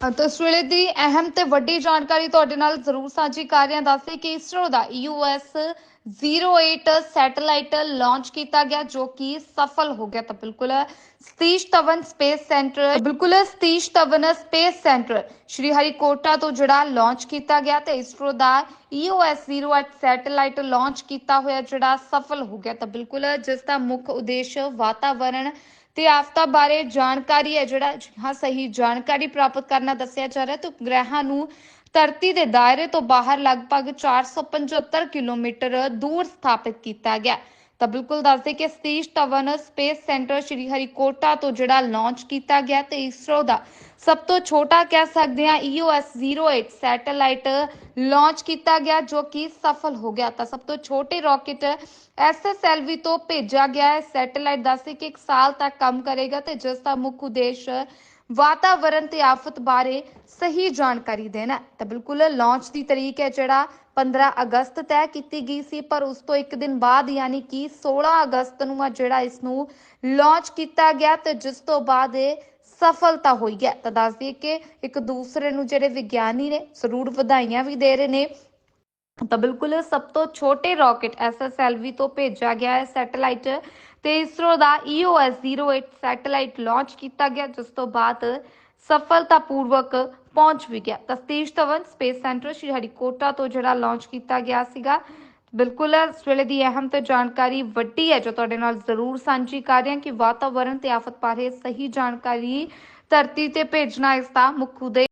ਤਾਂ ਇਸ ਵੇਲੇ ਦੀ ਅਹਿਮ ਤੇ ਵੱਡੀ ਜਾਣਕਾਰੀ ਤੁਹਾਡੇ ਨਾਲ ਜ਼ਰੂਰ ਸਾਂਝੀ ਕਰ ਰਿਹਾ ਦੱਸੇ ਕਿ ਇਸਰੋ ਦਾ E 08 ਸੈਟੇਲਾਈਟ ਲਾਂਚ ਕੀਤਾ ਗਿਆ, ਜੋ ਕਿ ਸਫਲ ਹੋ ਗਿਆ। ਤਾਂ ਬਿਲਕੁਲ ਸਤੀਸ਼ ਧਵਨ ਸਪੇਸ ਸੈਂਟਰ, ਬਿਲਕੁਲ Satish Dhawan space centre, Sriharikota ਤੋਂ ਜਿਹੜਾ ਲਾਂਚ ਕੀਤਾ ਗਿਆ ਤੇ ਇਸਰੋ ਦਾ E EOS 08 ਸੈਟੇਲਾਈਟ ਲਾਂਚ ਕੀਤਾ ਹੋਇਆ ਜਿਹੜਾ ਸਫਲ ਹੋ ਗਿਆ। ਤਾਂ ਬਿਲਕੁਲ ਜਿਸ ਦਾ ਮੁੱਖ ਉਦੇਸ਼ ਵਾਤਾਵਰਣ ਤੇ ਆਫ਼ਤਾਂ ਬਾਰੇ ਜਾਣਕਾਰੀ ਹੈ ਜਿਹੜਾ, ਹਾਂ, ਸਹੀ ਜਾਣਕਾਰੀ ਪ੍ਰਾਪਤ ਕਰਨਾ ਦੱਸਿਆ ਜਾ ਰਿਹਾ ਹੈ। ਤੇ ਉਪਗ੍ਰਹਿਾਂ ਨੂੰ ਧਰਤੀ ਦੇ ਦਾਇਰੇ ਤੋਂ ਬਾਹਰ ਲਗਭਗ 475 ਕਿਲੋਮੀਟਰ ਦੂਰ ਸਥਾਪਿਤ ਕੀਤਾ ਗਿਆ। ਤਾਂ ਬਿਲਕੁਲ ਦੱਸਦੇ ਕਿ Satish Dhawan space centre Sriharikota ਤੋਂ ਜਿਹੜਾ ਲਾਂਚ ਕੀਤਾ ਗਿਆ ਤੇ ਇਸਰੋ ਦਾ ਸਭ ਤੋਂ ਛੋਟਾ ਕਹਿ ਸਕਦੇ ਹਾਂ EOS 08 ਸੈਟੇਲਾਈਟ ਲਾਂਚ ਕੀਤਾ ਗਿਆ ਜੋ ਕਿ ਸਫਲ ਹੋ ਗਿਆ। ਤਾਂ ਸਭ ਤੋਂ ਛੋਟੇ ਰਾਕੇਟ ਐਸਐਸਐਲਵੀ ਤੋਂ ਭੇਜਿਆ ਗਿਆ। ਹੈ ਸੈਟੇਲਾਈਟ ਦੱਸਦੇ ਕਿ 1 ਸਾਲ ਤੱਕ ਕੰਮ ਕਰੇਗਾ ਤੇ ਜਿਸ ਦਾ ਮੁੱਖ ਉਦੇਸ਼ ਵਾਤਾਵਰਣ ਤੇ ਆਫਤ ਬਾਰੇ ਸਹੀ ਜਾਣਕਾਰੀ ਦੇਣਾ ਤਾਂ ਬਿਲਕੁਲ ਲਾਂਚ ਦੀ ਤਰੀਕ ਹੈ ਜਿਹੜਾ 15 ਅਗਸਤ ਤੈਅ ਕੀਤੀ ਗਈ ਸੀ, ਪਰ ਉਸ ਤੋਂ ਇੱਕ ਦਿਨ ਬਾਅਦ ਯਾਨੀ ਕਿ 16 ਅਗਸਤ ਨੂੰ ਆ ਜਿਹੜਾ ਇਸ ਨੂੰ ਲਾਂਚ ਕੀਤਾ ਗਿਆ ਤੇ ਜਿਸ ਤੋਂ ਬਾਅਦ ਇਹ ਸਫਲਤਾ ਹੋਈ ਹੈ। ਤਾਂ ਦੱਸ ਦਈਏ ਕਿ ਇੱਕ ਦੂਸਰੇ ਨੂੰ ਜਿਹੜੇ ਵਿਗਿਆਨੀ ਨੇ, ਜ਼ਰੂਰ ਵਧਾਈਆਂ ਵੀ ਦੇ ਰਹੇ ਨੇ। ਤਾਂ ਬਿਲਕੁਲ ਸਭ ਤੋਂ ਛੋਟੇ ਰਾਕੇਟ ਐਸਐਸਐਲਵੀ ਤੋਂ ਭੇਜਿਆ ਗਿਆ ਹੈ ਸੈਟੇਲਾਈਟ ਤੇ ਇਸਰੋ ਦਾ EOS 08 ਸੈਟੇਲਾਈਟ ਲਾਂਚ ਕੀਤਾ ਗਿਆ, ਜਿਸ ਤੋਂ ਬਾਅਦ ਸਫਲਤਾਪੂਰਵਕ ਪਹੁੰਚ ਵੀ ਗਿਆ। ਤਾਂ Dhawan space centre Sriharikota ਤੋਂ ਜਿਹੜਾ ਲਾਂਚ ਕੀਤਾ ਗਿਆ ਸੀਗਾ। ਬਿਲਕੁਲ ਇਸ ਵੇਲੇ ਦੀ ਅਹਿਮ ਤੇ ਜਾਣਕਾਰੀ ਵੱਡੀ ਹੈ, ਜੋ ਤੁਹਾਡੇ ਨਾਲ ਜ਼ਰੂਰ ਸਾਂਝੀ ਕਰ ਰਹੇ ਹਾਂ ਕਿ ਵਾਤਾਵਰਣ ਤੇ ਆਫਤ ਬਾਰੇ ਸਹੀ ਜਾਣਕਾਰੀ ਧਰਤੀ ਤੇ ਭੇਜਣਾ ਇਸ ਦਾ ਮੁੱਖ ਉਦੇਸ਼